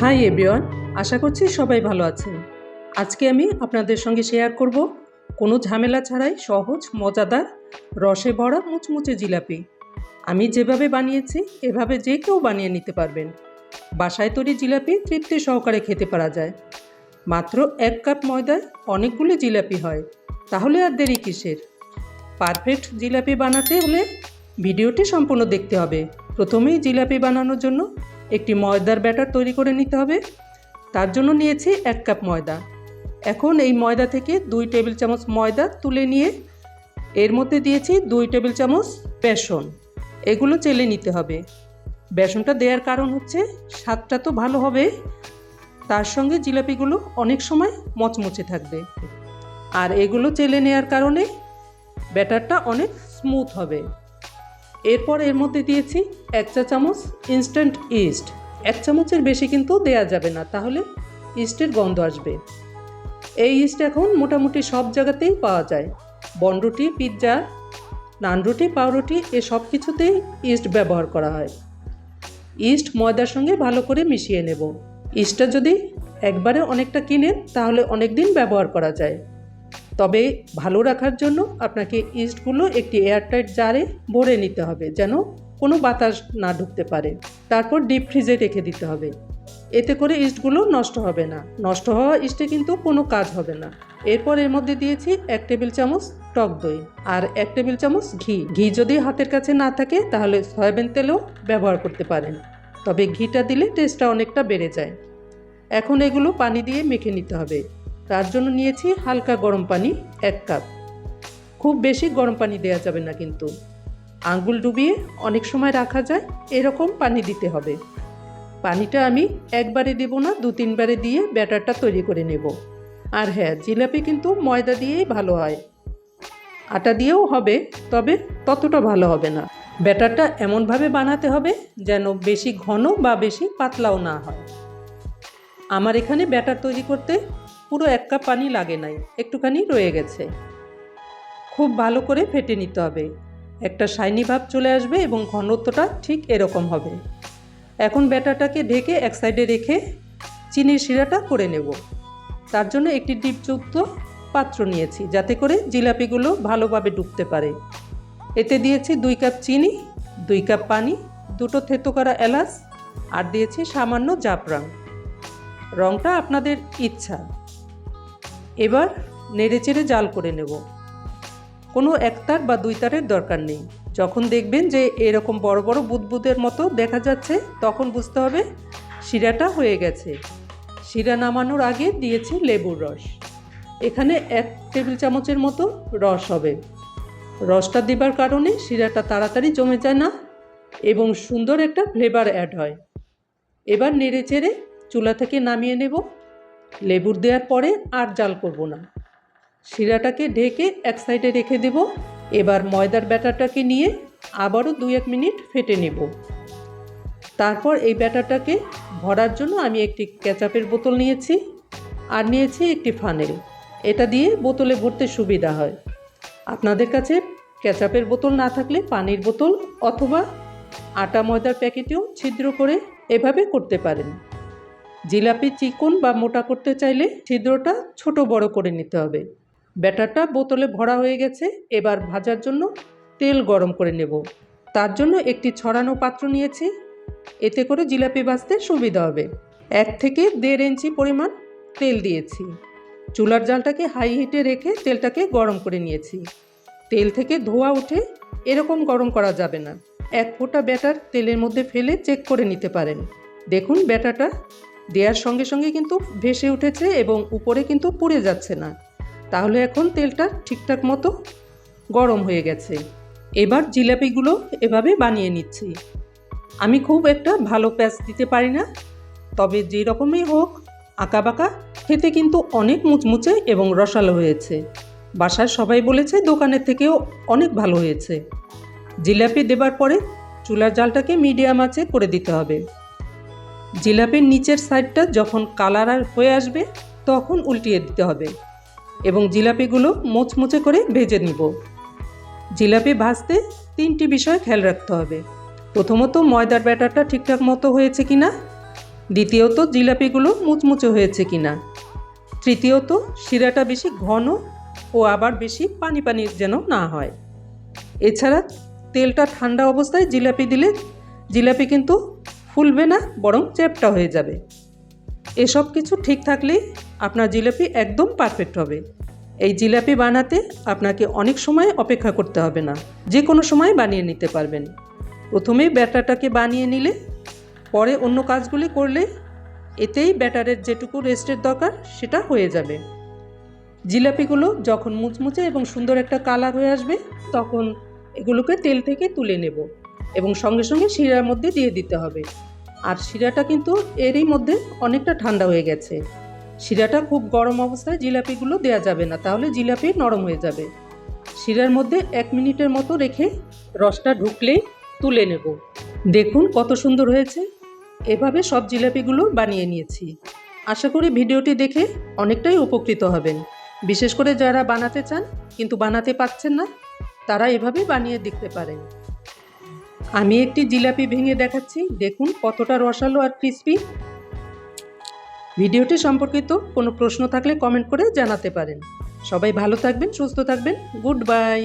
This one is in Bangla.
হাই এভরিওয়ান, আশা করছি সবাই ভালো আছেন। আজকে আমি আপনাদের সঙ্গে শেয়ার করব কোনো ঝামেলা ছাড়াই সহজ, মজাদার, রসে ভরা, মুচমুচে জিলাপি। আমি যেভাবে বানিয়েছি, এভাবে যে কেউ বানিয়ে নিতে পারবেন। বাসায় তৈরি জিলাপি তৃপ্তি সহকারে খেতে পারা যায়। মাত্র এক কাপ ময়দায় অনেকগুলো জিলাপি হয়, তাহলে আর দেরি কিসের? পারফেক্ট জিলাপি বানাতে হলে ভিডিওটি সম্পূর্ণ দেখতে হবে। প্রথমেই জিলাপি বানানোর জন্য একটি ময়দার ব্যাটার তৈরি করে নিতে হবে। তার জন্য নিয়েছি এক কাপ ময়দা। এখন এই ময়দা থেকে দুই টেবিল চামচ ময়দা তুলে নিয়ে এর মধ্যে দিয়েছি দুই টেবিল চামচ বেসন। এগুলো চেলে নিতে হবে। বেসনটা দেওয়ার কারণ হচ্ছে স্বাদটা তো ভালো হবে। তার সঙ্গে জিলাপিগুলো অনেক সময় মচমচে থাকবে। আর এগুলো চেলে নেওয়ার কারণে ব্যাটারটা অনেক স্মুথ হবে। এরপর এর মধ্যে দিয়েছি এক চা চামচ ইনস্ট্যান্ট ইস্ট এক চামচের বেশি কিন্তু দেয়া যাবে না, তাহলে ইস্টের গন্ধ আসবে। এই ইস্ট এখন মোটামুটি সব জায়গাতেই পাওয়া যায়। বনরুটি পিৎজা নানরুটি, পাউরুটি, এ সব কিছুতেই ইস্ট ব্যবহার করা হয়। ইস্ট ময়দার সঙ্গে ভালো করে মিশিয়ে নেব। ইস্টটা যদি একবারে অনেকটা কিনেন, তাহলে অনেক দিন ব্যবহার করা যায়। তবে ভালো রাখার জন্য আপনাকে ইস্টগুলো একটি এয়ারটাইট জারে ভরে নিতে হবে যেন কোনো বাতাস না ঢুকতে পারে। তারপর ডিপ ফ্রিজে রেখে দিতে হবে। এতে করে ইস্টগুলো নষ্ট হবে না। নষ্ট হওয়া ইস্টে কিন্তু কোনো কাজ হবে না। এরপর এর মধ্যে দিয়েছি এক টেবিল চামচ টক দই আর এক টেবিল চামচ ঘি। ঘি যদি হাতের কাছে না থাকে, তাহলে সয়াবিন তেলও ব্যবহার করতে পারেন। তবে ঘিটা দিলে টেস্টটা অনেকটা বেড়ে যায়। এখন এগুলো পানি দিয়ে মেখে নিতে হবে। তার জন্য নিয়েছি হালকা গরম পানি, এক কাপ। খুব বেশি গরম পানি দেওয়া যাবে না কিন্তু। আঙ্গুল ডুবিয়ে অনেক সময় রাখা যায়, এরকম পানি দিতে হবে। পানিটা আমি একবারে দেব না, দু তিনবারে দিয়ে ব্যাটারটা তৈরি করে নেব। আর হ্যাঁ জিলাপি কিন্তু ময়দা দিয়েই ভালো হয়। আটা দিয়েও হবে, তবে ততটা ভালো হবে না। ব্যাটারটা এমনভাবে বানাতে হবে যেন বেশি ঘন বা বেশি পাতলাও না হয়। আমার এখানে ব্যাটার তৈরি করতে পুরো এক কাপ পানি লাগে নাই, একটুখানি রয়ে গেছে। খুব ভালো করে ফেটে নিতে হবে। একটা শাইনি ভাব চলে আসবে এবং ঘনত্বটা ঠিক এরকম হবে। এখন ব্যাটারটাকে ঢেকে এক সাইডে রেখে চিনির শিরাটা করে নেব। তার জন্য একটি ডিপযুক্ত পাত্র নিয়েছি, যাতে করে জিলাপিগুলো ভালোভাবে ডুবতে পারে। এতে দিয়েছি দুই কাপ চিনি, দুই কাপ পানি, দুটো থেতো করা এলাচ, আর দিয়েছি সামান্য জাফরান। রঙটা আপনাদের ইচ্ছা। এবার নেড়েচেড়ে জাল করে নেব। কোনো এক তার বা দুই তারের দরকার নেই। যখন দেখবেন যে এরকম বড় বড় বুদবুদের মতো দেখা যাচ্ছে, তখন বুঝতে হবে শিরাটা হয়ে গেছে। শিরা নামানোর আগে দিয়েছি লেবুর রস। এখানে এক টেবিল চামচের মতো রস হবে। রসটা দেবার কারণে শিরাটা তাড়াতাড়ি জমে যায় না এবং সুন্দর একটা ফ্লেভার অ্যাড হয়। এবার নেড়ে চেড়ে চুলা থেকে নামিয়ে নেব। লেবুর দেওয়ার পরে আর জাল করব না। শিরাটাকে ঢেকে এক সাইডে রেখে দেব। এবার ময়দার ব্যাটারটাকে নিয়ে আবারও দুই এক মিনিট ফেটে নেব। তারপর এই ব্যাটারটাকে ভরার জন্য আমি একটি ক্যাচাপের বোতল নিয়েছি আর নিয়েছি একটি ফানেল। এটা দিয়ে বোতলে ভরতে সুবিধা হয়। আপনাদের কাছে ক্যাচাপের বোতল না থাকলে পানির বোতল অথবা আটা ময়দার প্যাকেটেও ছিদ্র করে এভাবে করতে পারেন। জিলাপি, চিকন বা মোটা করতে চাইলে ছিদ্রটা ছোট বড় করে নিতে হবে। ব্যাটারটা বোতলে ভরা হয়ে গেছে, এবার ভাজার জন্য তেল গরম করে নেব। তার জন্য একটি ছড়ানো পাত্র নিয়েছি। এতে করে জিলাপি ভাজতে সুবিধা হবে। এক থেকে দেড় ইঞ্চি পরিমাণ তেল দিয়েছি। চুলার জালটাকে হাই হিটে রেখে তেলটাকে গরম করে নিয়েছি। তেল থেকে ধোয়া উঠে এরকম গরম করা যাবে না। এক ফোঁটা ব্যাটার তেলের মধ্যে ফেলে চেক করে নিতে পারেন। দেখুন ব্যাটাটা দেওয়ার সঙ্গে সঙ্গে কিন্তু ভেসে উঠেছে এবং উপরে কিন্তু পুড়ে যাচ্ছে না। তাহলে এখন তেলটা ঠিকঠাক মতো গরম হয়ে গেছে। এবার জিলাপিগুলো এভাবে বানিয়ে নিচ্ছি। আমি খুব একটা ভালো প্যাচ দিতে পারি না, তবে যে রকমই হোক আঁকা বাঁকা খেতে কিন্তু অনেক মুচমুচে এবং রসালো হয়েছে। বাসার সবাই বলেছে দোকানের থেকেও অনেক ভালো হয়েছে। জিলাপি দেবার পরে চুলার জালটাকে মিডিয়াম আঁচে করে দিতে হবে। জিলাপির নিচের সাইডটা যখন কালার আর হয়ে আসবে, তখন উল্টিয়ে দিতে হবে এবং জিলাপিগুলো মোচমুচে করে ভেজে নিব। জিলাপি ভাজতে তিনটি বিষয় খেয়াল রাখতে হবে। প্রথমত, ময়দার ব্যাটারটা ঠিকঠাক মতো হয়েছে কি না দ্বিতীয়ত, জিলাপিগুলো মুচমুচে হয়েছে কিনা? তৃতীয়ত, শিরাটা বেশি ঘন ও আবার বেশি পানি পানি যেন না হয়। এছাড়া, তেলটা ঠান্ডা অবস্থায় জিলাপি দিলে, জিলাপি কিন্তু ফুলবে না, বরং চ্যাপটা হয়ে যাবে। এসব কিছু ঠিক থাকলেই আপনার জিলাপি একদম পারফেক্ট হবে। এই জিলাপি বানাতে আপনাকে অনেক সময় অপেক্ষা করতে হবে না, যে কোনো সময় বানিয়ে নিতে পারবেন। প্রথমে ব্যাটারটাকে বানিয়ে নিলে, পরে অন্য কাজগুলি করলে এতেই ব্যাটারের যেটুকু রেস্টের দরকার সেটা হয়ে যাবে। জিলাপিগুলো যখন মুচমুচে এবং সুন্দর একটা কালার হয়ে আসবে, তখন এগুলোকে তেল থেকে তুলে নেব। এবং সঙ্গে সঙ্গে শিরার মধ্যে দিয়ে দিতে হবে। আর শিরাটা কিন্তু এরই মধ্যে অনেকটা ঠান্ডা হয়ে গেছে। শিরাটা খুব গরম অবস্থায় জিলাপিগুলো দেওয়া যাবে না, তাহলে জিলাপি নরম হয়ে যাবে। শিরার মধ্যে এক মিনিটের মতো রেখে রসটা ঢুকলেই তুলে নেব। দেখুন কত সুন্দর হয়েছে। এভাবে সব জিলাপিগুলো বানিয়ে নিয়েছি। আশা করি ভিডিওটি দেখে অনেকটাই উপকৃত হবেন। বিশেষ করে যারা বানাতে চান, কিন্তু বানাতে পাচ্ছেন না, তারা এভাবে বানিয়ে দেখতে পারেন। আমি একটি জিলাপি ভেঙে দেখাচ্ছি। দেখুন কতটা রসালো আর ক্রিস্পি ভিডিওটি সম্পর্কিত কোনো প্রশ্ন থাকলে কমেন্ট করে জানাতে পারেন। সবাই ভালো থাকবেন, সুস্থ থাকবেন। Good bye